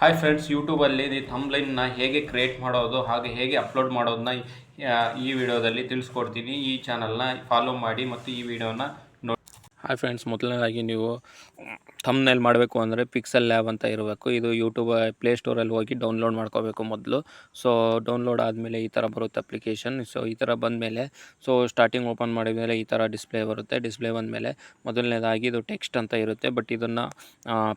Hi friends ಯೂಟ್ಯೂಬಲ್ಲಿ ಈ ಥಂಬ್ಲೈನ್ನ ಹೇಗೆ ಕ್ರಿಯೇಟ್ ಮಾಡೋದು, ಹಾಗೆ ಹೇಗೆ ಅಪ್ಲೋಡ್ ಮಾಡೋದನ್ನ ಈ ವಿಡಿಯೋದಲ್ಲಿ ತಿಳಿಸ್ಕೊಡ್ತೀನಿ. ಈ ಚಾನಲ್ನ ಫಾಲೋ ಮಾಡಿ ಮತ್ತು ಈ ವಿಡಿಯೋನ ನೋಡಿ. ಹಾಯ್ ಫ್ರೆಂಡ್ಸ್ ಮೊದಲನೇದಾಗಿ ನೀವು ಥಂಬ್ನೈಲ್ ಮಾಡಬೇಕು ಅಂದರೆ ಪಿಕ್ಸೆಲ್ ಲ್ಯಾಬ್ ಅಂತ ಇರಬೇಕು. ಇದು ಯೂಟ್ಯೂಬ್ ಪ್ಲೇಸ್ಟೋರಲ್ಲಿ ಹೋಗಿ ಡೌನ್ಲೋಡ್ ಮಾಡ್ಕೋಬೇಕು ಮೊದಲು. ಸೊ ಡೌನ್ಲೋಡ್ ಆದಮೇಲೆ ಈ ಥರ ಬರುತ್ತೆ ಅಪ್ಲಿಕೇಶನ್ ಸೊ ಈ ಥರ ಬಂದಮೇಲೆ ಸೊ ಸ್ಟಾರ್ಟಿಂಗ್ ಓಪನ್ ಮಾಡಿದ ಮೇಲೆ ಈ ಥರ ಡಿಸ್ಪ್ಲೇ ಬರುತ್ತೆ. ಡಿಸ್ಪ್ಲೇ ಬಂದಮೇಲೆ ಮೊದಲನೇದಾಗಿ ಇದು ಟೆಕ್ಸ್ಟ್ ಅಂತ ಇರುತ್ತೆ. ಬಟ್ ಇದನ್ನು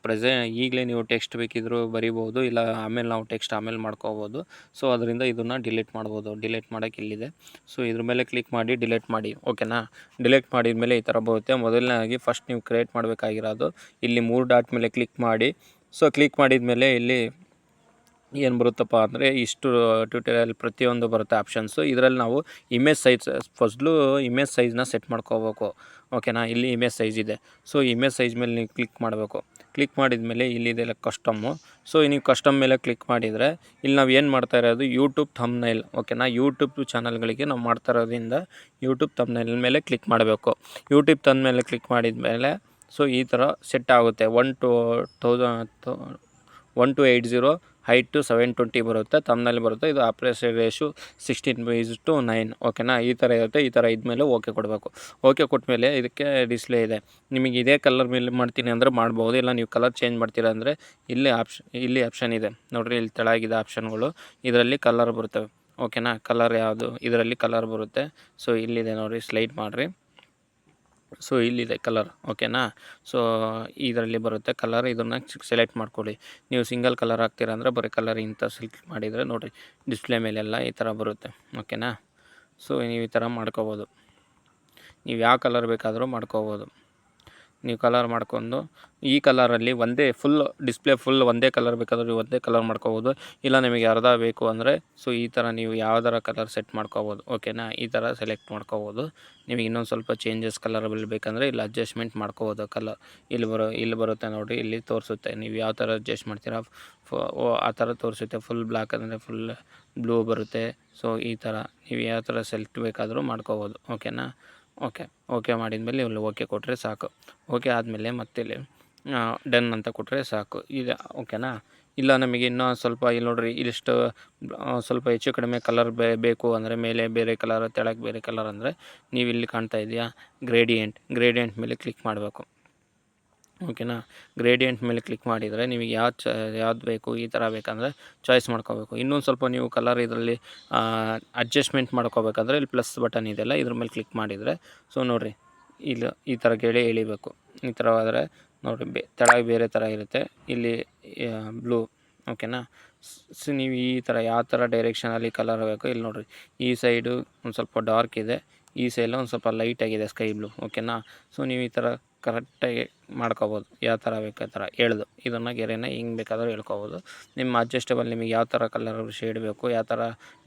ಪ್ರೆಸೆ ಈಗಲೇ ನೀವು ಟೆಕ್ಸ್ಟ್ ಬೇಕಿದ್ದರೂ ಬರಿಬೋದು. ಇಲ್ಲ, ಆಮೇಲೆ ನಾವು ಟೆಕ್ಸ್ಟ್ ಆಮೇಲೆ ಮಾಡ್ಕೋಬೋದು. ಸೊ ಅದರಿಂದ ಇದನ್ನು ಡಿಲೀಟ್ ಮಾಡ್ಬೋದು. ಡಿಲೀಟ್ ಮಾಡೋಕ್ಕೆ ಇಲ್ಲಿದೆ. ಸೊ ಇದ್ರ ಮೇಲೆ ಕ್ಲಿಕ್ ಮಾಡಿ ಡಿಲೀಟ್ ಮಾಡಿ. ಓಕೆನಾ ಡಿಲೀಟ್ ಮಾಡಿದ ಮೇಲೆ ಈ ಥರ ಬರುತ್ತೆ. ಮೊದಲನೇದಾಗಿ ಫಸ್ಟ್ ನೀವು ಕ್ರಿಯೇಟ್ ಮಾಡಬೇಕಾಗಿರೋದು. ಇಲ್ಲಿ ಮೂರು ಡಾಟ್ ಮೇಲೆ ಕ್ಲಿಕ್ ಮಾಡಿ. ಸೊ ಕ್ಲಿಕ್ ಮಾಡಿದ ಮೇಲೆ ಇಲ್ಲಿ ಏನು ಬರುತ್ತಪ್ಪ ಅಂದರೆ ಇಷ್ಟು ಟ್ಯೂಟೋರಿಯಲ್ ಪ್ರತಿಯೊಂದು ಬರುತ್ತೆ ಆಪ್ಷನ್ಸು ಇದರಲ್ಲಿ ನಾವು ಇಮೇಜ್ ಸೈಜ್ ಫಸ್ಟ್ಲು ಇಮೇಜ್ ಸೈಜ್ನ ಸೆಟ್ ಮಾಡ್ಕೋಬೇಕು. ಓಕೆನಾ ಇಲ್ಲಿ ಇಮೇಜ್ ಸೈಜ್ ಇದೆ. ಸೊ ಇಮೇಜ್ ಸೈಜ್ ಮೇಲೆ ನೀವು ಕ್ಲಿಕ್ ಮಾಡಬೇಕು. ಕ್ಲಿಕ್ ಮಾಡಿದ ಮೇಲೆ ಇಲ್ಲಿದೆಲ್ಲ ಕಸ್ಟಮ್ಮು ಸೊ ನೀವು ಕಸ್ಟಮ್ ಮೇಲೆ ಕ್ಲಿಕ್ ಮಾಡಿದರೆ ಇಲ್ಲಿ ನಾವು ಏನು ಮಾಡ್ತಾ ಇರೋದು? ಯೂಟ್ಯೂಬ್ ಥಮ್ನೈಲ್ ಓಕೆನಾ ಯೂಟ್ಯೂಬ್ ಚಾನಲ್ಗಳಿಗೆ ನಾವು ಮಾಡ್ತಾ ಇರೋದ್ರಿಂದ ಯೂಟ್ಯೂಬ್ ಥಮ್ನೈಲ್ ಮೇಲೆ ಕ್ಲಿಕ್ ಮಾಡಬೇಕು. ಯೂಟ್ಯೂಬ್ ತಂದ ಮೇಲೆ ಕ್ಲಿಕ್ ಮಾಡಿದ ಮೇಲೆ ಸೊ ಈ ಥರ ಸೆಟ್ ಆಗುತ್ತೆ. One two thousand one two eight zero eight two seven twenty ಬರುತ್ತೆ ತಮ್ಮನಲ್ಲಿ ಬರುತ್ತೆ. ಇದು operation ratio sixteen byes to nine ಓಕೆನಾ ಈ ಥರ ಇರುತ್ತೆ. ಈ ಥರ ಇದ್ಮೇಲೆ ಓಕೆ ಕೊಡಬೇಕು. ಓಕೆ ಕೊಟ್ಟಮೇಲೆ ಇದಕ್ಕೆ ಡಿಸ್ಪ್ಲೇ ಇದೆ. ನಿಮಗೆ ಇದೇ ಕಲರ್ ಮೇಲೆ ಮಾಡ್ತೀನಿ ಅಂದರೆ ಮಾಡ್ಬೋದು. ಇಲ್ಲ ನೀವು ಕಲರ್ ಚೇಂಜ್ ಮಾಡ್ತೀರಾ ಅಂದರೆ ಇಲ್ಲಿ ಆಪ್ಷನ್ ಇಲ್ಲಿ ಆಪ್ಷನ್ ಇದೆ. ನೋಡಿರಿ, ಇಲ್ಲಿ ತೆಳಗಿದೆ ಆಪ್ಷನ್ಗಳು ಇದರಲ್ಲಿ ಕಲರ್ ಬರುತ್ತವೆ ಓಕೆನಾ ಕಲರ್ ಯಾವುದು? ಇದರಲ್ಲಿ ಕಲರ್ ಬರುತ್ತೆ. ಸೊ ಇಲ್ಲಿದೆ ನೋಡಿರಿ ಸ್ಲೈಡ್ ಮಾಡಿರಿ. ಸೊ ಇಲ್ಲಿದೆ ಕಲರ್ ಓಕೆನಾ ಸೊ ಇದರಲ್ಲಿ ಬರುತ್ತೆ ಕಲರ್ ಇದನ್ನು ಸೆಲೆಕ್ಟ್ ಮಾಡ್ಕೊಳ್ಳಿ. ನೀವು ಸಿಂಗಲ್ ಕಲರ್ ಹಾಕ್ತೀರಾ ಅಂದರೆ ಬರೀ ಕಲರ್ ಇಂಥ ಸೆಲೆಕ್ಟ್ ಮಾಡಿದರೆ ನೋಡಿರಿ ಡಿಸ್ಪ್ಲೇ ಮೇಲೆಲ್ಲ ಈ ಥರ ಬರುತ್ತೆ. ಓಕೆನಾ ಸೊ ನೀವು ಈ ಥರ ಮಾಡ್ಕೋಬೋದು. ನೀವು ಯಾವ ಕಲರ್ ಬೇಕಾದರೂ ಮಾಡ್ಕೋಬೋದು. ನೀವು ಕಲರ್ ಮಾಡ್ಕೊಂಡು ಈ ಕಲರಲ್ಲಿ ಒಂದೇ ಫುಲ್ ಡಿಸ್ಪ್ಲೇ ಫುಲ್ ಒಂದೇ ಕಲರ್ ಬೇಕಾದ್ರೆ ಒಂದೇ ಕಲರ್ ಮಾಡ್ಕೋಬೋದು. ಇಲ್ಲ ನಿಮಗೆ ಅರ್ಧ ಬೇಕು ಅಂದರೆ ಸೊ ಈ ಥರ ನೀವು ಯಾವ್ದಾರ ಕಲರ್ ಸೆಟ್ ಮಾಡ್ಕೋಬೋದು. ಓಕೆನಾ ಈ ಥರ ಸೆಲೆಕ್ಟ್ ಮಾಡ್ಕೋಬೋದು. ನಿಮಗೆ ಇನ್ನೊಂದು ಸ್ವಲ್ಪ ಚೇಂಜಸ್ ಕಲರ್ ಬೇಕಂದರೆ ಇಲ್ಲಿ ಅಡ್ಜಸ್ಟ್ಮೆಂಟ್ ಮಾಡ್ಕೋಬೋದು ಕಲರ್ ಇಲ್ಲಿ ಬರೋ, ಇಲ್ಲಿ ಬರುತ್ತೆ ನೋಡಿ, ಇಲ್ಲಿ ತೋರಿಸುತ್ತೆ. ನೀವು ಯಾವ ಥರ ಅಡ್ಜಸ್ಟ್ ಮಾಡ್ತೀರಾ? ಆ ಥರ ತೋರಿಸುತ್ತೆ. ಫುಲ್ ಬ್ಲ್ಯಾಕ್ ಅಂದರೆ ಫುಲ್ ಬ್ಲೂ ಬರುತ್ತೆ. ಸೊ ಈ ಥರ ನೀವು ಯಾವ ಥರ ಸೆಲೆಕ್ಟ್ ಬೇಕಾದರೂ ಮಾಡ್ಕೋಬೋದು. ಓಕೆನಾ ಓಕೆ ಓಕೆ ಮಾಡಿದ್ಮೇಲೆ ಇಲ್ಲಿ ಓಕೆ ಕೊಟ್ಟರೆ ಸಾಕು. ಓಕೆ ಆದಮೇಲೆ ಮತ್ತೆ ಇಲ್ಲಿ ಡನ್ ಅಂತ ಕೊಟ್ಟರೆ ಸಾಕು. ಇದು, ಓಕೆನಾ? ಇಲ್ಲ ನಮಗೆ ಇನ್ನೂ ಸ್ವಲ್ಪ, ಇಲ್ಲಿ ನೋಡ್ರಿ ಇಲ್ಲಿಷ್ಟು ಸ್ವಲ್ಪ ಹೆಚ್ಚು ಕಡಿಮೆ ಕಲರ್ ಬೇ, ಬೇಕು ಅಂದರೆ ಮೇಲೆ ಬೇರೆ ಕಲರ್ ತೆಳಗೆ ಬೇರೆ ಕಲರ್ ಅಂದರೆ ನೀವು ಇಲ್ಲಿ ಕಾಣ್ತಾ ಇದೆಯಾ? ಗ್ರೇಡಿಯೆಂಟ್ ಗ್ರೇಡಿಯೆಂಟ್ ಮೇಲೆ ಕ್ಲಿಕ್ ಮಾಡಬೇಕು. ಓಕೆನಾ? ಗ್ರೇಡಿಯಂಟ್ ಮೇಲೆ ಕ್ಲಿಕ್ ಮಾಡಿದರೆ ನಿಮಗೆ ಯಾವ್ದು ಚ, ಯಾವ್ದು ಬೇಕು, ಈ ಥರ ಬೇಕಂದರೆ ಚಾಯ್ಸ್ ಮಾಡ್ಕೋಬೇಕು. ಇನ್ನೊಂದು ಸ್ವಲ್ಪ ನೀವು ಕಲರ್ ಇದರಲ್ಲಿ ಅಡ್ಜಸ್ಟ್ಮೆಂಟ್ ಮಾಡ್ಕೋಬೇಕಂದ್ರೆ ಇಲ್ಲಿ ಪ್ಲಸ್ ಬಟನ್ ಇದೆಯಲ್ಲ ಇದ್ರ ಮೇಲೆ ಕ್ಲಿಕ್ ಮಾಡಿದರೆ, ಸೊ ನೋಡಿರಿ, ಇಲ್ಲಿ ಈ ಥರ ಗೆಳೆ ಎಳಿಬೇಕು. ಈ ಥರವಾದರೆ ನೋಡಿರಿ, ಬೇ, ತೆಳಗೆ ಬೇರೆ ಥರ ಇರುತ್ತೆ. ಇಲ್ಲಿ ಬ್ಲೂ, ಓಕೆನಾ? ಸೊ ನೀವು ಈ ಥರ ಯಾವ ಥರ ಡೈರೆಕ್ಷನಲ್ಲಿ ಕಲರ್ ಬೇಕು, ಇಲ್ಲಿ ನೋಡಿರಿ, ಈ ಸೈಡು ಒಂದು ಸ್ವಲ್ಪ ಡಾರ್ಕ್ ಇದೆ, ಈ ಸೈಡ್ ಒಂದು ಸ್ವಲ್ಪ ಲೈಟಾಗಿದೆ ಸ್ಕೈ ಬ್ಲೂ, ಓಕೆನಾ? ಸೊ ನೀವು ಈ ಥರ ಕರೆಕ್ಟಾಗಿ ಮಾಡ್ಕೋಬೋದು. ಯಾವ ಥರ ಬೇಕು ಆ ಥರ ಎಳೆದು ಇದನ್ನು ಗೆರೆನ ಹಿಂಗೆ ಬೇಕಾದರೂ ಹೇಳ್ಕೊಬೋದು. ನಿಮ್ಮ ಅಡ್ಜಸ್ಟೇಬಲ್ ನಿಮಗೆ ಯಾವ ಥರ ಕಲರ್ ಶೇಡ್ ಬೇಕು, ಯಾವ ಥರ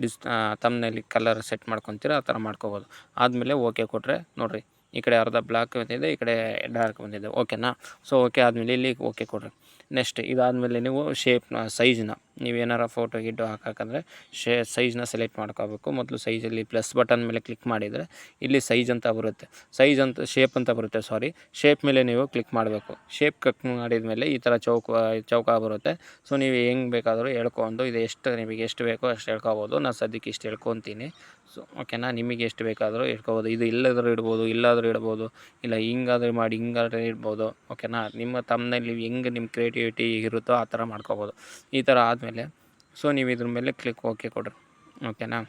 ಡಿಸ್ ತಮ್ಮನಲ್ಲಿ ಕಲರ್ ಸೆಟ್ ಮಾಡ್ಕೊತೀರೋ ಆ ಥರ ಮಾಡ್ಕೋಬೋದು. ಆದಮೇಲೆ ಓಕೆ ಕೊಟ್ಟರೆ ನೋಡಿರಿ, ಈ ಕಡೆ ಅರ್ಧ ಬ್ಲ್ಯಾಕ್ ಬಂದಿದೆ, ಈ ಕಡೆ ಡಾರ್ಕ್ ಬಂದಿದೆ. ಓಕೆನಾ ಸೊ ಓಕೆ ಆದಮೇಲೆ ಇಲ್ಲಿ ಓಕೆ ಕೊಡ್ರಿ. ನೆಕ್ಸ್ಟ್ ಇದಾದಮೇಲೆ ನೀವು ಶೇಪ್ನ ಸೈಜ್ನ ನೀವೇನಾರ ಫೋಟೋ ಗಿಟ್ಟು ಹಾಕಂದ್ರೆ ಶೇ ಸೈಜ್ನ ಸೆಲೆಕ್ಟ್ ಮಾಡ್ಕೋಬೇಕು. ಮೊದಲು ಸೈಜಲ್ಲಿ ಪ್ಲಸ್ ಬಟನ್ ಮೇಲೆ ಕ್ಲಿಕ್ ಮಾಡಿದರೆ ಇಲ್ಲಿ ಸೈಜ್ ಅಂತ ಬರುತ್ತೆ. ಸೈಜ್ ಅಂತ ಶೇಪ್ ಅಂತ ಬರುತ್ತೆ ಸಾರಿ ಶೇಪ್ ಮೇಲೆ ನೀವು ಕ್ಲಿಕ್ ಮಾಡಬೇಕು. ಶೇಪ್ ಕ್ಲಿಕ್ ಮಾಡಿದ ಮೇಲೆ ಈ ಥರ ಚೌಕ ಚೌಕ ಬರುತ್ತೆ. ಸೊ ನೀವು ಹೆಂಗೆ ಬೇಕಾದರೂ ಹೇಳ್ಕೊಂಡು ಇದು ಎಷ್ಟು ನಿಮಗೆ ಎಷ್ಟು ಬೇಕೋ ಅಷ್ಟು ಹೇಳ್ಕೊಬೋದು ನಾನು ಸದ್ಯಕ್ಕೆ ಇಷ್ಟು ಹೇಳ್ಕೊತೀನಿ ಸೊ ಓಕೆನಾ ನಿಮಗೆ ಎಷ್ಟು ಬೇಕಾದರೂ ಇಟ್ಕೋಬೋದು. ಇದು ಇಲ್ಲದರೂ ಇಡ್ಬೋದು, ಇಲ್ಲಾದರೂ ಇಡ್ಬೋದು, ಇಲ್ಲ ಹಿಂಗಾದ್ರೆ ಮಾಡಿ, ಹಿಂಗಾದ್ರೆ ಇಡ್ಬೋದು. ಓಕೆನಾ ನಿಮ್ಮ ತಮ್ಮನಲ್ಲಿ ಹೆಂಗೆ ನಿಮ್ಮ ಕ್ರಿಯೇಟಿವಿಟಿ ಇರುತ್ತೋ ಆ ಥರ ಮಾಡ್ಕೋಬೋದು. ಈ ಥರ ಆದಮೇಲೆ ಸೊ ನೀವು ಇದ್ರ ಮೇಲೆ ಕ್ಲಿಕ್ ಓಕೆ ಕೊಡ್ರಿ. ಓಕೆನಾ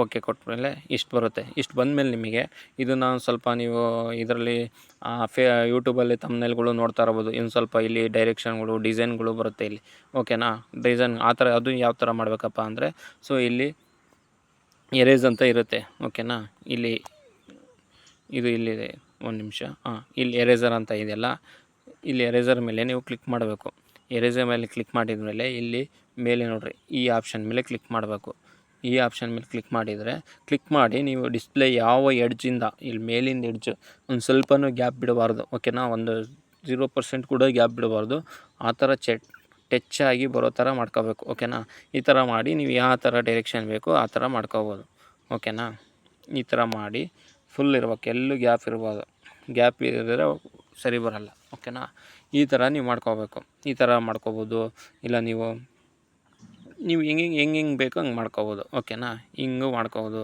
ಓಕೆ ಕೊಟ್ಟಮೇಲೆ ಇಷ್ಟು ಬರುತ್ತೆ. ಇಷ್ಟು ಬಂದಮೇಲೆ ನಿಮಗೆ ಇದನ್ನು ಸ್ವಲ್ಪ ನೀವು ಇದರಲ್ಲಿ ಫೇ ಯೂಟ್ಯೂಬಲ್ಲಿ ತಮ್ಮನೆಲ್ಗಳು ನೋಡ್ತಾ ಇರ್ಬೋದು. ಇನ್ನು ಸ್ವಲ್ಪ ಇಲ್ಲಿ ಡೈರೆಕ್ಷನ್ಗಳು ಡಿಸೈನ್ಗಳು ಬರುತ್ತೆ ಇಲ್ಲಿ. ಓಕೆನಾ ಡಿಸೈನ್ ಆ ಥರ, ಅದು ಯಾವ ಥರ ಮಾಡಬೇಕಪ್ಪ ಅಂದರೆ ಸೊ ಇಲ್ಲಿ ಎರೇಸ್ ಅಂತ ಇರುತ್ತೆ. ಓಕೆನಾ ಇಲ್ಲಿ ಇದು ಇಲ್ಲಿದೆ. ಒಂದು ನಿಮಿಷ. ಹಾಂ, ಇಲ್ಲಿ ಎರೇಸರ್ ಅಂತ ಇದೆಯಲ್ಲ? ಇಲ್ಲಿ ಎರೇಸರ್ ಮೇಲೆ ನೀವು ಕ್ಲಿಕ್ ಮಾಡಬೇಕು. ಎರೇಸರ್ ಮೇಲೆ ಕ್ಲಿಕ್ ಮಾಡಿದ ಮೇಲೆ ಇಲ್ಲಿ ಮೇಲೆ ನೋಡಿರಿ, ಈ ಆಪ್ಷನ್ ಮೇಲೆ ಕ್ಲಿಕ್ ಮಾಡಬೇಕು. ಈ ಆಪ್ಷನ್ ಮೇಲೆ ಕ್ಲಿಕ್ ಮಾಡಿದರೆ ಕ್ಲಿಕ್ ಮಾಡಿ ನೀವು ಡಿಸ್ಪ್ಲೇ ಯಾವ ಎಡ್ಜಿಂದ ಇಲ್ಲಿ ಮೇಲಿಂದ ಎಡ್ಜ್ ಒಂದು ಸ್ವಲ್ಪನೂ ಗ್ಯಾಪ್ ಬಿಡಬಾರ್ದು. ಓಕೆನಾ ಒಂದು ಜೀರೋ ಪರ್ಸೆಂಟ್ ಕೂಡ ಗ್ಯಾಪ್ ಬಿಡಬಾರ್ದು. ಆ ಥರ ಚೆಟ್ ಟಚ್ ಆಗಿ ಬರೋ ಥರ ಮಾಡ್ಕೋಬೇಕು ಓಕೆನಾ ಈ ಥರ ಮಾಡಿ ನೀವು ಯಾವ ಥರ ಡೈರೆಕ್ಷನ್ ಬೇಕು ಆ ಥರ ಮಾಡ್ಕೋಬೋದು ಓಕೆನಾ ಈ ಥರ ಮಾಡಿ ಫುಲ್ ಇರ್ಬೇಕು ಎಲ್ಲೂ ಗ್ಯಾಪ್ ಇರ್ಬೋದು ಗ್ಯಾಪ್ ಇರಿದ್ರೆ ಸರಿ ಬರೋಲ್ಲ ಓಕೆನಾ ಈ ಥರ ನೀವು ಮಾಡ್ಕೋಬೇಕು, ಈ ಥರ ಮಾಡ್ಕೋಬೋದು, ಇಲ್ಲ ನೀವು ನೀವು ಹೆಂಗೆ ಹೆಂಗೆ ಹೆಂಗೆ ಬೇಕೋ ಹಂಗೆ ಮಾಡ್ಕೋಬೋದು ಓಕೆನಾ ಹಿಂಗೂ ಮಾಡ್ಕೋಬೋದು.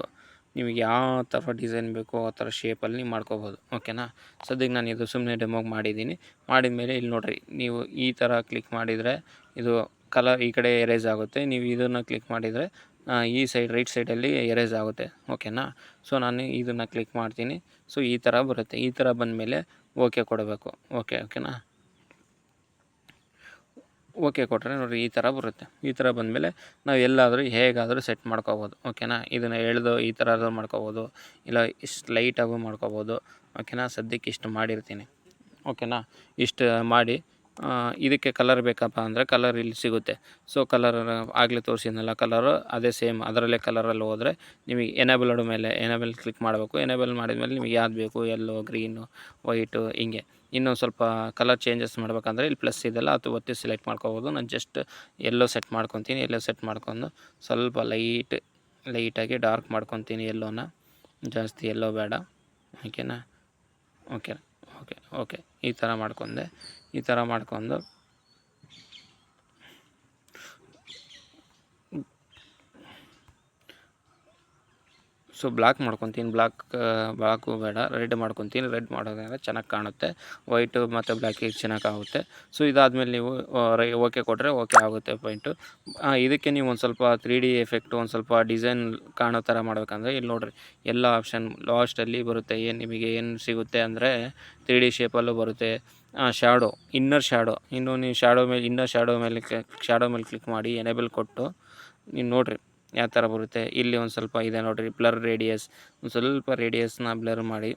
ನಿಮಗೆ ಯಾವ ಥರ ಡಿಸೈನ್ ಬೇಕೋ ಆ ಥರ ಶೇಪಲ್ಲಿ ನೀವು ಮಾಡ್ಕೋಬೋದು. ಓಕೆನಾ ಸದ್ಯಕ್ಕೆ ನಾನು ಇದು ಸುಮ್ಮನೆ ಡೆಮೋಗೆ ಮಾಡಿದ್ದೀನಿ. ಮಾಡಿದ ಮೇಲೆ ಇಲ್ಲಿ ನೋಡಿರಿ, ನೀವು ಈ ಥರ ಕ್ಲಿಕ್ ಮಾಡಿದರೆ ಇದು ಕಲರ್ ಈ ಕಡೆ ಎರೇಸ್ ಆಗುತ್ತೆ. ನೀವು ಇದನ್ನು ಕ್ಲಿಕ್ ಮಾಡಿದರೆ ಈ ಸೈಡ್ ರೈಟ್ ಸೈಡಲ್ಲಿ ಎರೇಸ್ ಆಗುತ್ತೆ. ಓಕೆನಾ ಸೊ ನಾನು ಇದನ್ನು ಕ್ಲಿಕ್ ಮಾಡ್ತೀನಿ. ಸೊ ಈ ಥರ ಬರುತ್ತೆ. ಈ ಥರ ಬಂದಮೇಲೆ ಓಕೆ ಕೊಡಬೇಕು. ಓಕೆ ಓಕೆನಾ ಓಕೆ ಕೊಟ್ಟರೆ ನೋಡಿರಿ ಈ ಥರ ಬರುತ್ತೆ. ಈ ಥರ ಬಂದಮೇಲೆ ನಾವು ಎಲ್ಲಾದರೂ ಹೇಗಾದರೂ ಸೆಟ್ ಮಾಡ್ಕೋಬೋದು. ಓಕೆನಾ ಇದನ್ನು ಎಳೆದು ಈ ಥರ ಆದರೂ ಮಾಡ್ಕೋಬೋದು. ಇಲ್ಲ ಇಷ್ಟು ಲೈಟಾಗೂ ಮಾಡ್ಕೋಬೋದು. ಓಕೆನಾ ಸದ್ಯಕ್ಕೆ ಇಷ್ಟು ಮಾಡಿರ್ತೀನಿ. ಓಕೆನಾ ಇಷ್ಟು ಮಾಡಿ ಇದಕ್ಕೆ ಕಲರ್ ಬೇಕಪ್ಪ ಅಂದರೆ ಕಲರ್ ಇಲ್ಲಿ ಸಿಗುತ್ತೆ. ಸೊ ಕಲರ್ ಆಗಲೇ ತೋರಿಸಿದ್ನಲ್ಲ ಕಲರು ಅದೇ ಸೇಮ್ ಅದರಲ್ಲೇ ಕಲರಲ್ಲಿ ಹೋದರೆ ನಿಮಗೆ ಎನೇಬಲ್ಡ್ ಮೇಲೆ ಎನೇಬಲ್ ಕ್ಲಿಕ್ ಮಾಡಬೇಕು. ಎನೇಬಲ್ ಮಾಡಿದ್ಮೇಲೆ ನಿಮಗೆ ಯಾವ್ದು ಬೇಕು? ಎಲ್ಲೋ ಗ್ರೀನು ವೈಟು ಹಿಂಗೆ. ಇನ್ನೊಂದು ಸ್ವಲ್ಪ ಕಲರ್ ಚೇಂಜಸ್ ಮಾಡ್ಬೇಕಂದ್ರೆ ಇಲ್ಲಿ ಪ್ಲಸ್ ಇದೆಲ್ಲ ಅದು ಒತ್ತಿ ಸೆಲೆಕ್ಟ್ ಮಾಡ್ಕೋಬೋದು. ನಾನು ಜಸ್ಟ್ ಎಲ್ಲೋ ಸೆಟ್ ಮಾಡ್ಕೊತೀನಿ. ಎಲ್ಲೋ ಸೆಟ್ ಮಾಡ್ಕೊಂಡು ಸ್ವಲ್ಪ ಲೈಟ್ ಲೈಟಾಗಿ ಡಾರ್ಕ್ ಮಾಡ್ಕೊತೀನಿ ಎಲ್ಲೋನ ಜಾಸ್ತಿ ಎಲ್ಲೋ ಬೇಡ. ಓಕೆನಾ ಓಕೆ ಓಕೆ ಓಕೆ ಈ ಥರ ಮಾಡ್ಕೊಂಡೆ. ಈ ಥರ ಮಾಡ್ಕೊಂಡು ಸೊ ಬ್ಲಾಕ್ ಮಾಡ್ಕೊತೀನಿ, ಬ್ಲಾಕ್ ಬ್ಲಾಕು ಬೇಡ, ರೆಡ್ ಮಾಡ್ಕೊತೀನಿ, ರೆಡ್ ಮಾಡೋದ್ರಿಂದ ಚೆನ್ನಾಗಿ ಕಾಣುತ್ತೆ, ವೈಟು ಮತ್ತು ಬ್ಲ್ಯಾಕಿಗೆ ಚೆನ್ನಾಗಿ ಆಗುತ್ತೆ. ಸೊ ಇದಾದಮೇಲೆ ನೀವು ರೈ, ಓಕೆ ಕೊಟ್ಟರೆ ಓಕೆ ಆಗುತ್ತೆ ಪಾಯಿಂಟು. ಇದಕ್ಕೆ ನೀವು ಒಂದು ಸ್ವಲ್ಪ ತ್ರೀ ಡಿ ಎಫೆಕ್ಟು, ಒಂದು ಸ್ವಲ್ಪ ಡಿಸೈನ್ ಕಾಣೋ ಥರ ಮಾಡಬೇಕಂದ್ರೆ ಇಲ್ಲಿ ನೋಡಿರಿ, ಎಲ್ಲ ಆಪ್ಷನ್ ಲಾಸ್ಟಲ್ಲಿ ಬರುತ್ತೆ. ಏನು ನಿಮಗೆ ಏನು ಸಿಗುತ್ತೆ ಅಂದರೆ ತ್ರೀ ಡಿ ಶೇಪಲ್ಲೂ ಬರುತ್ತೆ. ಶ್ಯಾಡೋ ಇನ್ನರ್ ಶ್ಯಾಡೋ ಇನ್ನು ನೀವು ಶ್ಯಾಡೋ ಮೇಲೆ ಇನ್ನರ್ ಶ್ಯಾಡೋ ಮೇಲೆ ಶ್ಯಾಡೋ ಮೇಲೆ ಕ್ಲಿಕ್ ಮಾಡಿ ಎನೇಬಲ್ ಕೊಟ್ಟು, ನೀವು ನೋಡಿರಿ. ಯಾವ ಥರ ಬರುತ್ತೆ? ಇಲ್ಲಿ ಒಂದು ಸ್ವಲ್ಪ ಇದೆ ನೋಡಿರಿ ಬ್ಲರ್ ರೇಡಿಯಸ್ ಒಂದು ಸ್ವಲ್ಪ ರೇಡಿಯಸ್ನ ಬ್ಲರ್ ಮಾಡಿ.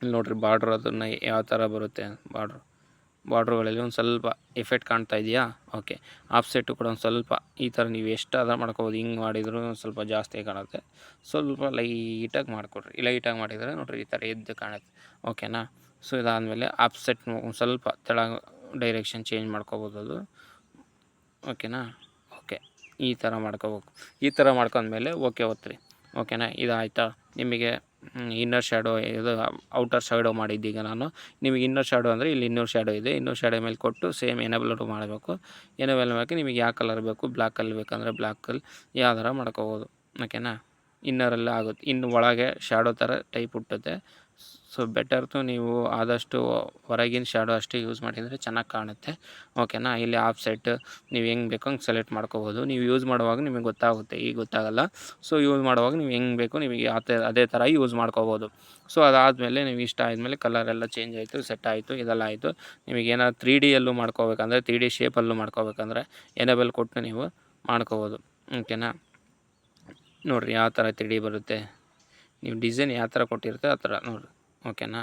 ಇಲ್ಲಿ ನೋಡಿರಿ ಬಾರ್ಡ್ರ್ ಅದನ್ನು ಯಾವ ಥರ ಬರುತ್ತೆ? ಬಾರ್ಡ್ರ್ ಬಾರ್ಡ್ರುಗಳಲ್ಲಿ ಒಂದು ಸ್ವಲ್ಪ ಎಫೆಕ್ಟ್ ಕಾಣ್ತಾ ಇದೆಯಾ? ಓಕೆ ಆಫ್ಸೆಟ್ಟು ಕೂಡ ಒಂದು ಸ್ವಲ್ಪ ಈ ಥರ ನೀವು ಎಷ್ಟು ಅದ ಮಾಡ್ಕೋಬೋದು. ಹಿಂಗೆ ಮಾಡಿದ್ರು ಒಂದು ಸ್ವಲ್ಪ ಜಾಸ್ತಿ ಕಾಣುತ್ತೆ. ಸ್ವಲ್ಪ ಲೈಟಾಗಿ ಮಾಡಿಕೊಡ್ರಿ. ಲೈಟಾಗಿ ಮಾಡಿದರೆ ನೋಡಿರಿ ಈ ಥರ ಎದ್ದು ಕಾಣುತ್ತೆ. ಓಕೆನಾ ಸೊ ಇದಾದಮೇಲೆ ಆಫ್ಸೆಟ್ ಒಂದು ಸ್ವಲ್ಪ ತೆಳ ಡೈರೆಕ್ಷನ್ ಚೇಂಜ್ ಮಾಡ್ಕೋಬೋದು ಅದು. ಓಕೆನಾ ಓಕೆ ಈ ಥರ ಮಾಡ್ಕೋಬೇಕು. ಈ ಥರ ಮಾಡ್ಕೊಂಡ್ಮೇಲೆ ಓಕೆ ಒತ್ತಿರಿ ಓಕೆನಾ ಇದಾಯ್ತಾ? ನಿಮಗೆ ಇನ್ನರ್ ಶ್ಯಾಡೋ ಇದು ಔಟರ್ ಶ್ಯಾಡೋ ಮಾಡಿದ್ದೀಗ ನಾನು. ನಿಮಗೆ ಇನ್ನರ್ ಶ್ಯಾಡೋ ಅಂದರೆ ಇಲ್ಲಿ ಇನ್ನೂರು ಶ್ಯಾಡೋ ಇದೆ. ಇನ್ನೂರು ಶ್ಯಾಡೋ ಮೇಲೆ ಕೊಟ್ಟು ಸೇಮ್ ಎನೇಬಲ್ ಮಾಡಬೇಕು. ಎನೇಬಲ್ ಮಾಡಿ ನಿಮಗೆ ಯಾವ ಕಲರ್ ಬೇಕು? ಬ್ಲ್ಯಾಕಲ್ಲಿ ಬೇಕಂದರೆ ಬ್ಲ್ಯಾಕಲ್ಲಿ ಯಾವ ಥರ ಮಾಡ್ಕೋಬೋದು. ಓಕೆನಾ ಇನ್ನರಲ್ಲಿ ಆಗುತ್ತೆ. ಇನ್ನು ಒಳಗೆ ಶ್ಯಾಡೋ ಥರ ಟೈಪ್ ಹುಟ್ಟುತ್ತೆ. ಸೊ ಬೆಟರ್ತು ನೀವು ಆದಷ್ಟು ಹೊರಗಿನ ಶ್ಯಾಡೋ ಅಷ್ಟೇ ಯೂಸ್ ಮಾಡಿದರೆ ಚೆನ್ನಾಗಿ ಕಾಣುತ್ತೆ. ಓಕೆನಾ ಇಲ್ಲಿ ಆಫ್ ಸೆಟ್ ನೀವು ಹೆಂಗೆ ಬೇಕೋ ಹಂಗೆ ಸೆಲೆಕ್ಟ್ ಮಾಡ್ಕೋಬೋದು. ನೀವು ಯೂಸ್ ಮಾಡುವಾಗ ನಿಮಗೆ ಗೊತ್ತಾಗುತ್ತೆ, ಈಗ ಗೊತ್ತಾಗಲ್ಲ. ಸೊ ಯೂಸ್ ಮಾಡುವಾಗ ನೀವು ಹೆಂಗೆ ಬೇಕೋ ನಿಮಗೆ ಅದೇ ಅದೇ ಥರ ಯೂಸ್ ಮಾಡ್ಕೋಬೋದು. ಸೊ ಅದಾದಮೇಲೆ ನೀವು ಇಷ್ಟ ಆದಮೇಲೆ ಕಲರ್ ಎಲ್ಲ ಚೇಂಜ್ ಆಯಿತು ಸೆಟ್ ಆಯಿತು, ಇದೆಲ್ಲ ಆಯಿತು. ನಿಮಗೆ ಏನಾದ್ರು ತ್ರೀ ಡಿಯಲ್ಲೂ ಮಾಡ್ಕೋಬೇಕಂದ್ರೆ ತ್ರೀ ಡಿ ಶೇಪಲ್ಲೂ ಮಾಡ್ಕೋಬೇಕಂದ್ರೆ ಎನೇಬಲ್ ಕೊಟ್ಟು ನೀವು ಮಾಡ್ಕೋಬೋದು. ಓಕೆನಾ ನೋಡಿರಿ, ಯಾವ ಥರ ತ್ರೀ ಡಿ ಬರುತ್ತೆ? ನೀವು ಡಿಸೈನ್ ಯಾವ ಥರ ಕೊಟ್ಟಿರ್ತೀವಿ ಆ ಥರ ನೋಡಿರಿ, ಓಕೆನಾ?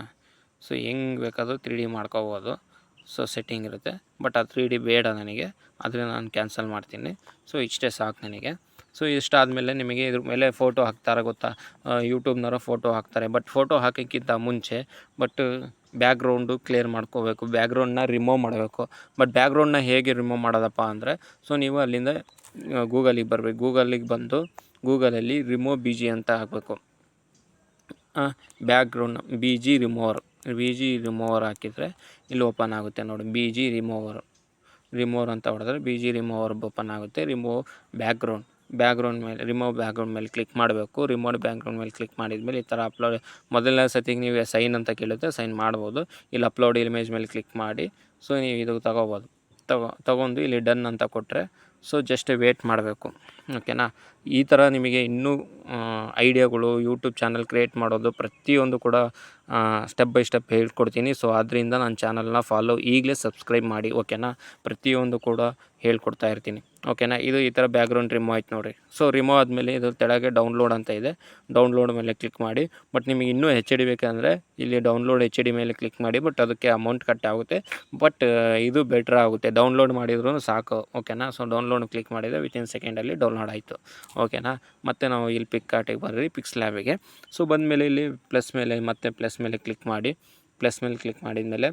ಸೊ ಹೆಂಗೆ ಬೇಕಾದರೂ ತ್ರೀ ಡಿ ಮಾಡ್ಕೋಬೋದು. ಸೊ ಸೆಟ್ಟಿಂಗ್ ಇರುತ್ತೆ. ಬಟ್ ಆ ತ್ರೀ ಡಿ ಬೇಡ ನನಗೆ. ಅದನ್ನ ನಾನು ಕ್ಯಾನ್ಸಲ್ ಮಾಡ್ತೀನಿ. ಸೊ ಇಷ್ಟೇ ಸಾಕು ನನಗೆ. ಸೊ ಇಷ್ಟಾದಮೇಲೆ ನಿಮಗೆ ಇದ್ರ ಮೇಲೆ ಫೋಟೋ ಹಾಕ್ತಾರೆ ಗೊತ್ತಾ? ಯೂಟ್ಯೂಬ್ನವರು ಫೋಟೋ ಹಾಕ್ತಾರೆ. ಬಟ್ ಫೋಟೋ ಹಾಕೋಕ್ಕಿಂತ ಮುಂಚೆ ಬಟ್ ಬ್ಯಾಕ್ಗ್ರೌಂಡು ಕ್ಲಿಯರ್ ಮಾಡ್ಕೋಬೇಕು. ಬ್ಯಾಕ್ಗ್ರೌಂಡನ್ನ ರಿಮೂವ್ ಮಾಡಬೇಕು. ಬಟ್ ಬ್ಯಾಕ್ಗ್ರೌಂಡನ್ನ ಹೇಗೆ ರಿಮೂವ್ ಮಾಡೋದಪ್ಪ ಅಂದರೆ ಸೊ ನೀವು ಅಲ್ಲಿಂದ ಗೂಗಲಿಗೆ ಬರಬೇಕು. ಗೂಗಲಿಗೆ ಬಂದು ಗೂಗಲಲ್ಲಿ ರಿಮೂವ್ ಬಿ ಜಿ ಅಂತ ಹಾಕಬೇಕು. Background B G remover B G remover ಹಾಕಿದರೆ ಇಲ್ಲಿ ಓಪನ್ ಆಗುತ್ತೆ ನೋಡಿ. ಬಿ ಜಿ ರಿಮೂವರ್ ರಿಮೂವರ್ ಅಂತ ಹೊಡೆದ್ರೆ ಬಿ ಜಿ ರಿಮೂವರ್ ಓಪನ್ ಆಗುತ್ತೆ. ರಿಮೂವ್ ಬ್ಯಾಕ್ಗ್ರೌಂಡ್ ಬ್ಯಾಕ್ಗ್ರೌಂಡ್ ಮೇಲೆ, ರಿಮೂವ್ ಬ್ಯಾಕ್ಗ್ರೌಂಡ್ ಮೇಲೆ ಕ್ಲಿಕ್ ಮಾಡಬೇಕು. ರಿಮೋವ್ ಬ್ಯಾಕ್ಗ್ರೌಂಡ್ ಮೇಲೆ ಕ್ಲಿಕ್ ಮಾಡಿದ್ಮೇಲೆ ಈ ಥರ ಅಪ್ಲೋಡ್, ಮೊದಲನೇ ಸತಿಗೆ ನೀವು ಸೈನ್ ಅಂತ ಕೇಳುತ್ತೆ ಸೈನ್ ಮಾಡ್ಬೋದು. ಇಲ್ಲಿ ಅಪ್ಲೋಡ್ ಇಮೇಜ್ ಮೇಲೆ ಕ್ಲಿಕ್ ಮಾಡಿ. ಸೊ ನೀವು ಇದು ತಗೋಬೋದು. ತಗೋ, ತಗೊಂಡು ಇಲ್ಲಿ ಡನ್ ಅಂತ ಕೊಟ್ಟರೆ ಸೊ ಜಸ್ಟ್ ವೇಟ್ ಮಾಡಬೇಕು. ಓಕೆನಾ? ಈ ಥರ ನಿಮಗೆ ಇನ್ನೂ ಐಡಿಯಾಗಳು ಯೂಟ್ಯೂಬ್ ಚಾನಲ್ ಕ್ರಿಯೇಟ್ ಮಾಡೋದು ಪ್ರತಿಯೊಂದು ಕೂಡ ಸ್ಟೆಪ್ ಬೈ ಸ್ಟೆಪ್ ಹೇಳ್ಕೊಡ್ತೀನಿ. ಸೊ ಆದ್ದರಿಂದ ನನ್ನ ಚಾನಲ್ನ ಫಾಲೋ ಈಗಲೇ ಸಬ್ಸ್ಕ್ರೈಬ್ ಮಾಡಿ, ಓಕೆನಾ? ಪ್ರತಿಯೊಂದು ಕೂಡ ಹೇಳ್ಕೊಡ್ತಾ ಇರ್ತೀನಿ. ಓಕೆನಾ? ಇದು ಈ ಥರ ಬ್ಯಾಕ್ಗ್ರೌಂಡ್ ರಿಮೂವ್ ಆಯ್ತು ನೋಡಿರಿ. ಸೊ ರಿಮೂವ್ ಆದಮೇಲೆ ಇದು ತೆಳಗೆ ಡೌನ್ಲೋಡ್ ಅಂತ ಇದೆ. ಡೌನ್ಲೋಡ್ ಮೇಲೆ ಕ್ಲಿಕ್ ಮಾಡಿ. ಬಟ್ ನಿಮಗೆ ಇನ್ನೂ ಹೆಚ್ ಡಿ ಬೇಕಂದರೆ ಇಲ್ಲಿ ಡೌನ್ಲೋಡ್ ಹೆಚ್ ಡಿ ಮೇಲೆ ಕ್ಲಿಕ್ ಮಾಡಿ. ಬಟ್ ಅದಕ್ಕೆ ಅಮೌಂಟ್ ಕಟ್ ಆಗುತ್ತೆ. ಬಟ್ ಇದು ಬೆಟ್ರ್ ಆಗುತ್ತೆ. ಡೌನ್ಲೋಡ್ ಮಾಡಿದ್ರು ಸಾಕು. ಓಕೆನಾ? ಸೊ ಡೌನ್ಲೋಡ್ ಕ್ಲಿಕ್ ಮಾಡಿದರೆ ವಿತಿನ್ ಸೆಕೆಂಡಲ್ಲಿ ಡೌನ್ಲೋಡ್ ಆಯಿತು. ಓಕೆನಾ ಮತ್ತು ನಾವು ಇಲ್ಲಿ ಪಿಕ್ ಕಾರ್ಟಿಗೆ ಬರ್ರಿ ಪಿಕ್ಸ್ ಲ್ಯಾಬಿಗೆ ಸೊ ಬಂದಮೇಲೆ ಇಲ್ಲಿ ಪ್ಲಸ್ ಮೇಲೆ, ಮತ್ತೆ ಪ್ಲಸ್ ಮೇಲೆ ಕ್ಲಿಕ್ ಮಾಡಿ. ಪ್ಲಸ್ ಮೇಲೆ ಕ್ಲಿಕ್ ಮಾಡಿದ ಮೇಲೆ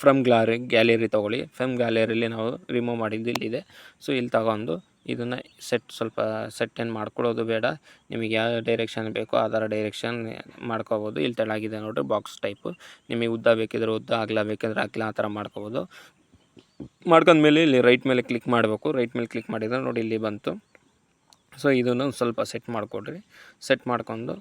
ಫ್ರಮ್ ಗ್ಲಾರಿ ಗ್ಯಾಲರಿ ತೊಗೊಳ್ಳಿ. ಫ್ರಮ್ ಗ್ಯಾಲರಿಲಿ ನಾವು ರಿಮೂವ್ ಮಾಡಿದ್ದು ಇಲ್ಲಿದೆ. ಸೊ ಇಲ್ಲಿ ತಗೊಂಡು ಇದನ್ನು ಸೆಟ್ ಸ್ವಲ್ಪ ಸೆಟ್ ಏನು ಮಾಡ್ಕೊಳ್ಳೋದು ಬೇಡ. ನಿಮಗೆ ಯಾವ ಡೈರೆಕ್ಷನ್ ಬೇಕೋ ಆ ಥರ ಡೈರೆಕ್ಷನ್ ಮಾಡ್ಕೋಬೋದು. ಇಲ್ಲಿ ತೆಳಗಿದೆ ನೋಡಿರಿ ಬಾಕ್ಸ್ ಟೈಪು ನಿಮಗೆ ಉದ್ದ ಬೇಕಿದ್ರೆ ಉದ್ದ, ಅಗಲ ಬೇಕಿದ್ರೆ ಅಗಲ ಆ ಥರ ಮಾಡ್ಕೋಬೋದು. ಮಾಡ್ಕೊಂಡ್ಮೇಲೆ ಇಲ್ಲಿ ರೈಟ್ ಮೇಲೆ ಕ್ಲಿಕ್ ಮಾಡಬೇಕು. ರೈಟ್ ಮೇಲೆ ಕ್ಲಿಕ್ ಮಾಡಿದರೆ ನೋಡಿ ಇಲ್ಲಿ ಬಂತು. ಸೊ ಇದನ್ನು ಸ್ವಲ್ಪ ಸೆಟ್ ಮಾಡಿಕೊಡ್ರಿ. ಸೆಟ್ ಮಾಡ್ಕೊಂಡು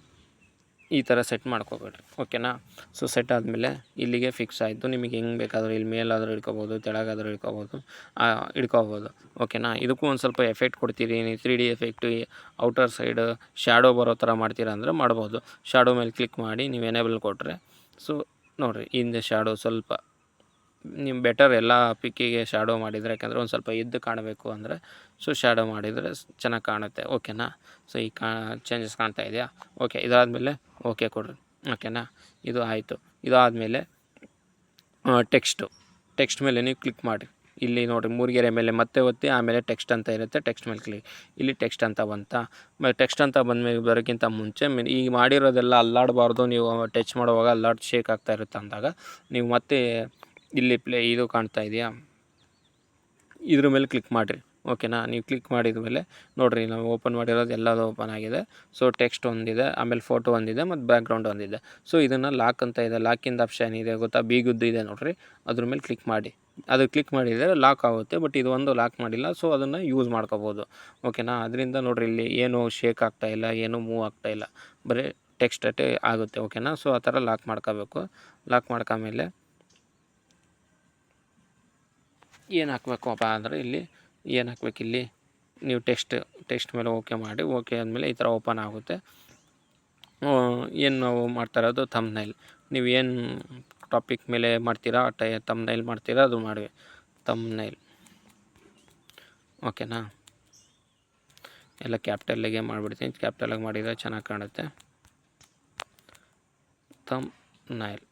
ಈ ಥರ ಸೆಟ್ ಮಾಡ್ಕೋಬೇಡ್ರಿ. ಓಕೆನಾ ಸೊ ಸೆಟ್ ಆದಮೇಲೆ ಇಲ್ಲಿಗೆ ಫಿಕ್ಸ್ ಆಯಿತು. ನಿಮಗೆ ಹೆಂಗೆ ಬೇಕಾದರೂ ಇಲ್ಲಿ ಮೇಲಾದರೂ ಹಿಡ್ಕೋಬೋದು ತೆಳಗಾದರೂ ಹಿಡ್ಕೋಬೋದು ಆ, ಹಿಡ್ಕೋಬೋದು. ಓಕೆನಾ ಇದಕ್ಕೂ ಒಂದು ಸ್ವಲ್ಪ ಎಫೆಕ್ಟ್ ಕೊಡ್ತೀರಿ. ನೀವು three D effect outer side shadow ಬರೋ ಥರ ಮಾಡ್ತೀರಾ ಅಂದರೆ ಮಾಡ್ಬೋದು. ಶ್ಯಾಡೋ ಮೇಲೆ ಕ್ಲಿಕ್ ಮಾಡಿ ನೀವು ಎನೇಬಲ್ ಕೊಟ್ಟರೆ ಸೊ ನೋಡಿರಿ ಹಿಂದೆ ಶ್ಯಾಡೋ ಸ್ವಲ್ಪ ನೀವು ಬೆಟರ್ ಎಲ್ಲ ಪಿಕ್ಕಿಗೆ ಶ್ಯಾಡೋ ಮಾಡಿದರೆ, ಯಾಕಂದರೆ ಒಂದು ಸ್ವಲ್ಪ ಎದ್ದು ಕಾಣಬೇಕು ಅಂದರೆ ಸೊ ಶ್ಯಾಡೋ ಮಾಡಿದರೆ ಚೆನ್ನಾಗಿ ಕಾಣುತ್ತೆ. ಓಕೆನಾ ಸೊ ಈ ಕಾ ಚೇಂಜಸ್ ಕಾಣ್ತಾ ಇದೆಯಾ? ಓಕೆ ಇದಾದಮೇಲೆ ಓಕೆ ಕೊಡ್ರಿ. ಓಕೆನಾ ಇದು ಆಯಿತು. ಇದಾದಮೇಲೆ ಟೆಕ್ಸ್ಟು ಟೆಕ್ಸ್ಟ್ ಮೇಲೆ ನೀವು ಕ್ಲಿಕ್ ಮಾಡಿ ಇಲ್ಲಿ ನೋಡಿರಿ, ಮೂರ್ಗೆರೆ ಮೇಲೆ ಮತ್ತೆ ಒತ್ತಿ, ಆಮೇಲೆ ಟೆಕ್ಸ್ಟ್ ಅಂತ ಇರುತ್ತೆ ಟೆಕ್ಸ್ಟ್ ಮೇಲೆ ಕ್ಲಿಕ್ ಇಲ್ಲಿ ಟೆಕ್ಸ್ಟ್ ಅಂತ ಬಂತಾ. ಟೆಕ್ಸ್ಟ್ ಅಂತ ಬಂದಮೇಲೆ ಬರೋಕ್ಕಿಂತ ಮುಂಚೆ ಈಗ ಮಾಡಿರೋದೆಲ್ಲ ಅಲ್ಲಾಡಬಾರ್ದು. ನೀವು ಟಚ್ ಮಾಡುವಾಗ ಅಲ್ಲಾಡ್ ಶೇಕ್ ಆಗ್ತಾ ಇರುತ್ತೆ ಅಂದಾಗ, ನೀವು ಮತ್ತೆ ಇಲ್ಲಿ ಪ್ಲೇ ಇದು ಕಾಣ್ತಾ ಇದೆಯಾ? ಇದ್ರ ಮೇಲೆ ಕ್ಲಿಕ್ ಮಾಡಿರಿ. ಓಕೆನಾ ನೀವು ಕ್ಲಿಕ್ ಮಾಡಿದ ಮೇಲೆ ನೋಡಿರಿ, ನಾವು ಓಪನ್ ಮಾಡಿರೋದು ಎಲ್ಲದು ಓಪನ್ ಆಗಿದೆ. ಸೊ ಟೆಕ್ಸ್ಟ್ ಒಂದಿದೆ, ಆಮೇಲೆ ಫೋಟೋ ಒಂದಿದೆ, ಮತ್ತು ಬ್ಯಾಕ್ಗ್ರೌಂಡ್ ಒಂದಿದೆ. ಸೊ ಇದನ್ನು ಲಾಕ್ ಅಂತ ಇದೆ. ಲಾಕಿಂದ ಆಪ್ಷನ್ ಇದೆ, ಗೊತ್ತಾ? ಬೀಗುದ್ದು ಇದೆ ನೋಡಿರಿ. ಅದ್ರ ಮೇಲೆ ಕ್ಲಿಕ್ ಮಾಡಿ. ಅದು ಕ್ಲಿಕ್ ಮಾಡಿದರೆ ಲಾಕ್ ಆಗುತ್ತೆ ಬಟ್ ಇದು ಒಂದು ಲಾಕ್ ಮಾಡಿಲ್ಲ ಸೊ ಅದನ್ನು ಯೂಸ್ ಮಾಡ್ಕೋಬೋದು. ಓಕೆನಾ ಅದರಿಂದ ನೋಡಿರಿ, ಇಲ್ಲಿ ಏನು ಶೇಕ್ ಆಗ್ತಾ ಇಲ್ಲ, ಏನು ಮೂವ್ ಆಗ್ತಾ ಇಲ್ಲ. ಬರೀ ಟೆಕ್ಸ್ಟ್ ಅಟ್ಟೆ ಆಗುತ್ತೆ ಓಕೆನಾ ಸೊ ಆ ಥರ ಲಾಕ್ ಮಾಡ್ಕೋಬೇಕು. ಲಾಕ್ ಮಾಡ್ಕೊಂಮೇಲೆ ಏನು ಹಾಕಬೇಕಪ್ಪ ಅಂದರೆ ಇಲ್ಲಿ ಏನು ಹಾಕ್ಬೇಕು ಇಲ್ಲಿ? ನೀವು ಟೆಕ್ಸ್ಟ್ ಟೆಕ್ಸ್ಟ್ ಮೇಲೆ ಓಕೆ ಮಾಡಿ ಓಕೆ ಅಂದಮೇಲೆ ಈ ಥರ ಓಪನ್ ಆಗುತ್ತೆ. ಏನು ನಾವು ಮಾಡ್ತಾ ಇರೋದು? ತಮ್ನೈಲ್ ನೀವು ಏನು ಟಾಪಿಕ್ ಮೇಲೆ ಮಾಡ್ತೀರಾ ಟೈ ತಮ್ನೈಲ್ ಮಾಡ್ತೀರಾ, ಅದು ಮಾಡಿ ತಮ್ನೈಲ್ ಓಕೆನಾ ಎಲ್ಲ ಕ್ಯಾಪಿಟಲ್ಗೆ ಮಾಡಿಬಿಡ್ತೀನಿ. ಕ್ಯಾಪಿಟಲಾಗಿ ಮಾಡಿದರೆ ಚೆನ್ನಾಗಿ ಕಾಣುತ್ತೆ. ತಮ್ ನೈಲ್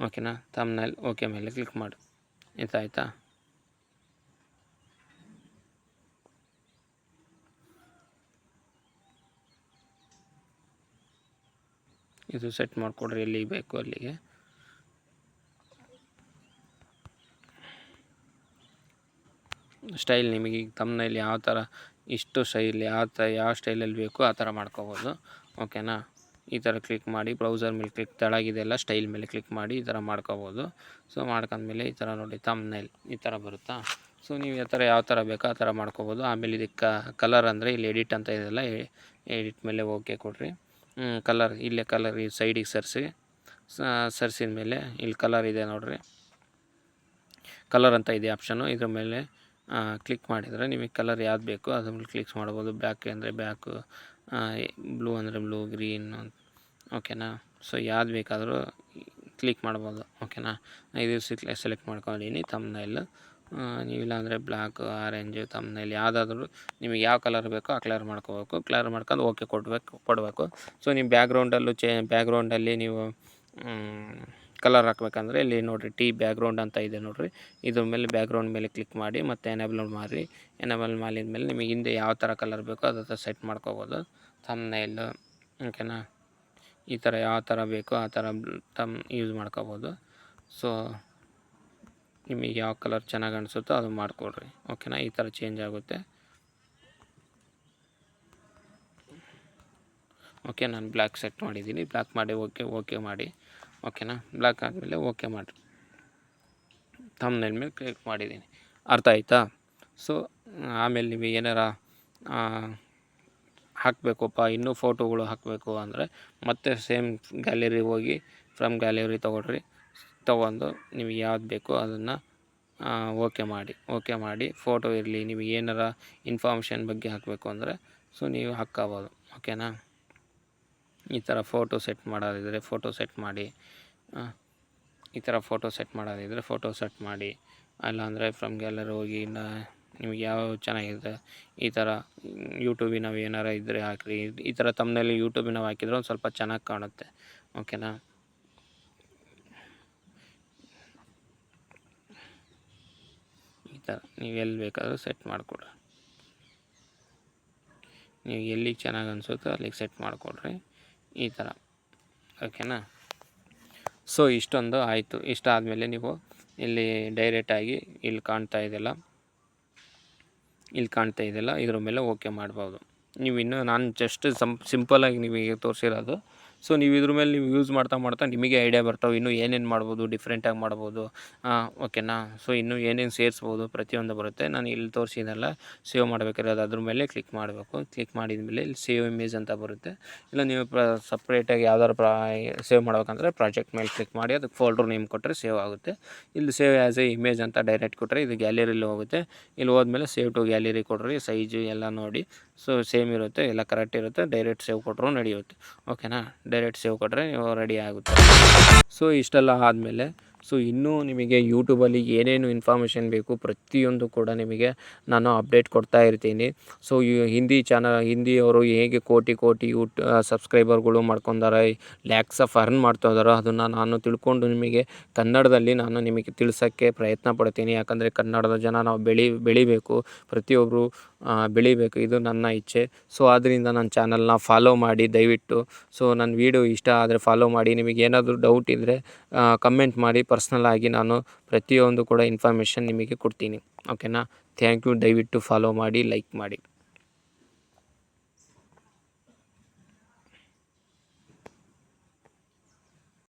ಓಕೆನಾ? ತಮ್ನಲ್ಲಿ ಓಕೆ ಮೇಲೆ ಕ್ಲಿಕ್ ಮಾಡು. ಆಯ್ತಾ ಇದು ಸೆಟ್ ಮಾಡಿಕೊಡ್ರಿ, ಎಲ್ಲಿಗೆ ಬೇಕು ಅಲ್ಲಿಗೆ. ಸ್ಟೈಲ್ ನಿಮಗೆ ಈಗ ತಮ್ಮನಲ್ಲಿ ಯಾವ ಥರ ಇಷ್ಟು ಸ್ಟೈಲ್ ಯಾವ ಥರ ಯಾವ ಸ್ಟೈಲಲ್ಲಿ ಬೇಕು, ಆ ಥರ ಮಾಡ್ಕೋಬೋದು. ಓಕೆನಾ? ಈ ಥರ ಕ್ಲಿಕ್ ಮಾಡಿ ಬ್ರೌಸರ್ ಮೇಲೆ ಕ್ಲಿಕ್ ತೆಳಗಿದೆಲ್ಲ ಸ್ಟೈಲ್ ಮೇಲೆ ಕ್ಲಿಕ್ ಮಾಡಿ ಈ ಥರ ಮಾಡ್ಕೋಬೋದು. ಸೊ ಮಾಡ್ಕೊಂಡ್ಮೇಲೆ ಈ ಥರ ನೋಡಿ ತಮ್ನೈಲ್ ಈ ಥರ ಬರುತ್ತಾ? ಸೊ ನೀವು ಯಾವ ಥರ ಯಾವ ಥರ ಬೇಕೋ ಆ ಥರ ಮಾಡ್ಕೋಬೋದು. ಆಮೇಲೆ ಇದಕ್ಕೆ ಕಲರ್ ಅಂದರೆ ಇಲ್ಲಿ ಎಡಿಟ್ ಅಂತ ಇದೆಲ್ಲ ಎಡಿಟ್ ಮೇಲೆ ಓಕೆ ಕೊಡ್ರಿ. ಕಲರ್ ಇಲ್ಲೇ ಕಲರ್ ಈ ಸೈಡಿಗೆ ಸರಿಸಿ. ಸರಿಸಿದ ಮೇಲೆ ಇಲ್ಲಿ ಕಲರ್ ಇದೆ ನೋಡಿರಿ. ಕಲರ್ ಅಂತ ಇದೆ ಆಪ್ಷನು ಇದ್ರ ಮೇಲೆ ಕ್ಲಿಕ್ ಮಾಡಿದರೆ ನಿಮಗೆ ಕಲರ್ ಯಾವ್ದು ಬೇಕೋ ಅದ್ರ ಮೇಲೆ ಕ್ಲಿಕ್ಸ್ ಮಾಡ್ಬೋದು. ಬ್ಯಾಕ್ ಅಂದರೆ ಬ್ಯಾಕು ಬ್ಲೂ ಅಂದರೆ ಬ್ಲೂ ಗ್ರೀನ್ ಓಕೆನಾ? ಸೊ ಯಾವ್ದು ಬೇಕಾದರೂ ಕ್ಲಿಕ್ ಮಾಡ್ಬೋದು. ಓಕೆನಾ? ಇದು ಸೆಲೆಕ್ಟ್ ಮಾಡ್ಕೊಂಡಿನಿ ತಮ್ಮನೇಲು ನೀವಿಲ್ಲ ಅಂದರೆ ಬ್ಲ್ಯಾಕ್ ಆರೆಂಜ್ ತಮ್ಮನೇಲಿ ಯಾವುದಾದ್ರೂ ನಿಮಗೆ ಯಾವ ಕಲರ್ ಬೇಕೋ ಆ ಕಲರ್ ಮಾಡ್ಕೋಬೇಕು. ಕಲರ್ ಮಾಡ್ಕೊಂಡು ಓಕೆ ಕೊಡಬೇಕು ಕೊಡಬೇಕು. ಸೊ ನೀವು ಬ್ಯಾಕ್ಗ್ರೌಂಡಲ್ಲೂ ಚೇ ಬ್ಯಾಕ್ಗ್ರೌಂಡಲ್ಲಿ ನೀವು ಕಲರ್ ಹಾಕ್ಬೇಕಂದ್ರೆ ಇಲ್ಲಿ ನೋಡಿರಿ ಟಿ ಬ್ಯಾಕ್ಗ್ರೌಂಡ್ ಅಂತ ಇದೆ ನೋಡಿರಿ. ಇದ್ರ ಮೇಲೆ ಬ್ಯಾಕ್ಗ್ರೌಂಡ್ ಮೇಲೆ ಕ್ಲಿಕ್ ಮಾಡಿ ಮತ್ತು ಎನೇಬಲ್ ಮಾಡಿರಿ. ಎನೇಬಲ್ ಮಾಡಿದ ಮೇಲೆ ನಿಮಗೆ ಹಿಂದೆ ಯಾವ ಥರ ಕಲರ್ ಬೇಕೋ ಅದ ಸೆಟ್ ಮಾಡ್ಕೋಬೋದು. ತಮ್ಮನೇಲು ಓಕೆನಾ? ಈ ಥರ ಯಾವ ಥರ ಬೇಕೋ ಆ ಥರ ತಮ್ ಯೂಸ್ ಮಾಡ್ಕೋಬೋದು. ಸೊ ನಿಮಗೆ ಯಾವ ಕಲರ್ ಚೆನ್ನಾಗಿ ಅನಿಸುತ್ತೋ ಅದು ಮಾಡಿಕೊಡ್ರಿ. ಓಕೆನಾ ಈ ಥರ ಚೇಂಜ್ ಆಗುತ್ತೆ. ಓಕೆ ನಾನು ಬ್ಲ್ಯಾಕ್ ಸೆಟ್ ಮಾಡಿದ್ದೀನಿ. ಬ್ಲ್ಯಾಕ್ ಮಾಡಿ ಓಕೆ ಓಕೆ ಮಾಡಿ. ಓಕೆನಾ ಬ್ಲ್ಯಾಕ್ ಆದಮೇಲೆ ಓಕೆ ಮಾಡಿರಿ. ತಮ್ಮನೇಲ್ ಮೇಲೆ ಕ್ಲಿಕ್ ಮಾಡಿದ್ದೀನಿ. ಅರ್ಥ ಆಯಿತಾ? ಸೊ ಆಮೇಲೆ ನೀವು ಏನಾರ ಹಾಕಬೇಕಪ್ಪ, ಇನ್ನೂ ಫೋಟೋಗಳು ಹಾಕಬೇಕು ಅಂದರೆ ಮತ್ತೆ ಸೇಮ್ ಗ್ಯಾಲರಿ ಹೋಗಿ ಫ್ರಮ್ ಗ್ಯಾಲರಿ ತೊಗೊಳ್ರಿ, ತೊಗೊಂಡು ನಿಮಗೆ ಯಾವ್ದು ಬೇಕೋ ಅದನ್ನು ಓಕೆ ಮಾಡಿ ಓಕೆ ಮಾಡಿ ಫೋಟೋ ಇರಲಿ, ನಿಮಗೆ ಏನಾರ ಇನ್ಫಾರ್ಮೇಷನ್ ಬಗ್ಗೆ ಹಾಕಬೇಕು ಅಂದರೆ ಸೊ ನೀವು ಹಾಕ್ಕೋಬೋದು ಓಕೆನಾ ಈ ಥರ ಫೋಟೋ ಸೆಟ್ ಮಾಡೋದಿದ್ದರೆ ಫೋಟೋ ಸೆಟ್ ಮಾಡಿ ಈ ಥರ ಫೋಟೋ ಸೆಟ್ ಮಾಡೋದಿದ್ದರೆ ಫೋಟೋ ಸೆಟ್ ಮಾಡಿ, ಅಲ್ಲಾಂದರೆ ಫ್ರಮ್ ಗ್ಯಾಲರಿ ಹೋಗಿ ಇನ್ನು ನಿಮ್ಗೆ ಯಾವ ಚೆನ್ನಾಗಿದೆ ಈ ಥರ ಯೂಟ್ಯೂಬಿನವು ಏನಾರ ಇದ್ದರೆ ಹಾಕಿರಿ. ಈ ಥರ ತಮ್ಮನಲ್ಲಿ ಯೂಟ್ಯೂಬಿನವು ಹಾಕಿದ್ರೆ ಒಂದು ಸ್ವಲ್ಪ ಚೆನ್ನಾಗಿ ಕಾಣುತ್ತೆ. ಓಕೆನಾ ಈ ಥರ ನೀವು ಎಲ್ಲಿ ಬೇಕಾದರೂ ಸೆಟ್ ಮಾಡಿಕೊಡ್ರಿ. ನೀವು ಎಲ್ಲಿಗೆ ಚೆನ್ನಾಗಿ ಅನಿಸುತ್ತೋ ಅಲ್ಲಿಗೆ ಸೆಟ್ ಮಾಡಿಕೊಡ್ರಿ. ಈ ಥರ ಓಕೆನಾ ಸೊ ಇಷ್ಟೊಂದು ಆಯಿತು. ಇಷ್ಟ ಆದಮೇಲೆ ನೀವು ಇಲ್ಲಿ ಡೈರೆಕ್ಟಾಗಿ ಇಲ್ಲಿ ಕಾಣ್ತಾ ಇದೆಯಲ್ಲ ಇಲ್ಲಿ ಕಾಣ್ತಾ ಇದೆಯಲ್ಲ, ಇದ್ರ ಮೇಲೆ ಓಕೆ ಮಾಡ್ಬೋದು. ನೀವು ಇನ್ನೂ ನಾನು ಜಸ್ಟ್ ಸಂ ಸಿಂಪಲ್ಲಾಗಿ ನಿಮಗೆ ತೋರಿಸಿರೋದು ಸೊ ನೀವು ಇದ್ರ ಮೇಲೆ ನೀವು ಯೂಸ್ ಮಾಡ್ತಾ ಮಾಡ್ತಾ ನಿಮಗೆ ಐಡಿಯಾ ಬರ್ತಾವೆ. ಇನ್ನೂ ಏನೇನು ಮಾಡ್ಬೋದು? ಡಿಫ್ರೆಂಟಾಗಿ ಮಾಡ್ಬೋದು. ಓಕೆನಾ ಸೊ ಇನ್ನೂ ಏನೇನು ಸೇರಿಸ್ಬೋದು? ಪ್ರತಿಯೊಂದು ಬರುತ್ತೆ. ನಾನು ಇಲ್ಲಿ ತೋರಿಸಿದೆಲ್ಲ ಸೇವ್ ಮಾಡಬೇಕಾದ್ರೆ ಅದ್ರ ಮೇಲೆ ಕ್ಲಿಕ್ ಮಾಡಬೇಕು. ಕ್ಲಿಕ್ ಮಾಡಿದ ಮೇಲೆ ಇಲ್ಲಿ ಸೇವ್ ಇಮೇಜ್ ಅಂತ ಬರುತ್ತೆ. ಇಲ್ಲ ನೀವು ಪ್ರ ಸಪ್ರೇಟಾಗಿ ಯಾವ್ದಾದ್ರು ಪ್ರಾ ಸೇವ್ ಮಾಡ್ಬೇಕಂದ್ರೆ ಪ್ರಾಜೆಕ್ಟ್ ಮೇಲೆ ಕ್ಲಿಕ್ ಮಾಡಿ ಅದಕ್ಕೆ ಫೋಲ್ಡ್ರ್ ನೇಮ್ ಕೊಟ್ಟರೆ ಸೇವ್ ಆಗುತ್ತೆ. ಇಲ್ಲಿ ಸೇವ್ ಆ್ಯಸ್ ಎ ಇಮೇಜ್ ಅಂತ ಡೈರೆಕ್ಟ್ ಕೊಟ್ಟರೆ ಇದು ಗ್ಯಾಲರಿಲಿ ಹೋಗುತ್ತೆ. ಇಲ್ಲಿ ಹೋದ್ಮೇಲೆ ಸೇವ್ ಟು ಗ್ಯಾಲರಿ ಕೊಡ್ರಿ. ಸೈಜು ಎಲ್ಲ ನೋಡಿ. ಸೊ ಸೇಮ್ ಇರುತ್ತೆ. ಎಲ್ಲ ಕರೆಕ್ಟ್ ಇರುತ್ತೆ. ಡೈರೆಕ್ಟ್ ಸೇವ್ ಕೊಟ್ಟರು ನಡೆಯುತ್ತೆ. ಓಕೆನಾ ಡೈರೆಕ್ಟ್ ಸೇವ್ ಕೊಟ್ಟರೆ ನೀವು ರೆಡಿ ಆಗುತ್ತೆ. ಸೊ ಇಷ್ಟೆಲ್ಲ ಆದಮೇಲೆ ಸೊ ಇನ್ನೂ ನಿಮಗೆ ಯೂಟ್ಯೂಬಲ್ಲಿ ಏನೇನು ಇನ್ಫಾರ್ಮೇಷನ್ ಬೇಕು ಪ್ರತಿಯೊಂದು ಕೂಡ ನಿಮಗೆ ನಾನು ಅಪ್ಡೇಟ್ ಕೊಡ್ತಾ ಇರ್ತೀನಿ. ಸೊ ಹಿಂದಿ ಚಾನಲ್ ಹಿಂದಿಯವರು ಹೇಗೆ ಕೋಟಿ ಕೋಟಿ ಯೂಟ್ ಸಬ್ಸ್ಕ್ರೈಬರ್ಗಳು ಮಾಡ್ಕೊಂಡಾರೆ ಲ್ಯಾಕ್ಸ್ ಆಫ್ ಅರ್ನ್ ಮಾಡ್ತಾ ಅದನ್ನು ನಾನು ತಿಳ್ಕೊಂಡು ನಿಮಗೆ ಕನ್ನಡದಲ್ಲಿ ನಾನು ನಿಮಗೆ ತಿಳಿಸೋಕ್ಕೆ ಪ್ರಯತ್ನ ಪಡ್ತೀನಿ. ಯಾಕಂದರೆ ಕನ್ನಡದ ಜನ ನಾವು ಬೆಳಿ, ಬೆಳಿಬೇಕು. ಪ್ರತಿಯೊಬ್ಬರು ಬೆಳಿಬೇಕು. ಇದು ನನ್ನ ಇಚ್ಛೆ. ಸೊ ಆದ್ದರಿಂದ ನನ್ನ ಚಾನಲ್ನ ಫಾಲೋ ಮಾಡಿ, ದಯವಿಟ್ಟು. ಸೊ ನನ್ನ ವೀಡಿಯೋ ಇಷ್ಟ ಆದರೆ ಫಾಲೋ ಮಾಡಿ. ನಿಮಗೆ ಏನಾದರೂ ಡೌಟ್ ಇದ್ದರೆ ಕಮೆಂಟ್ ಮಾಡಿ. ಪರ್ಸ್ನಲ್ ಆಗಿ ನಾನು ಪ್ರತಿಯೊಂದು ಕೂಡ ಇನ್ಫಾರ್ಮೇಷನ್ ನಿಮಗೆ ಕೊಡ್ತೀನಿ. ಓಕೆನಾ ಥ್ಯಾಂಕ್ ಯು ದಯವಿಟ್ಟು ಫಾಲೋ ಮಾಡಿ ಲೈಕ್ ಮಾಡಿ.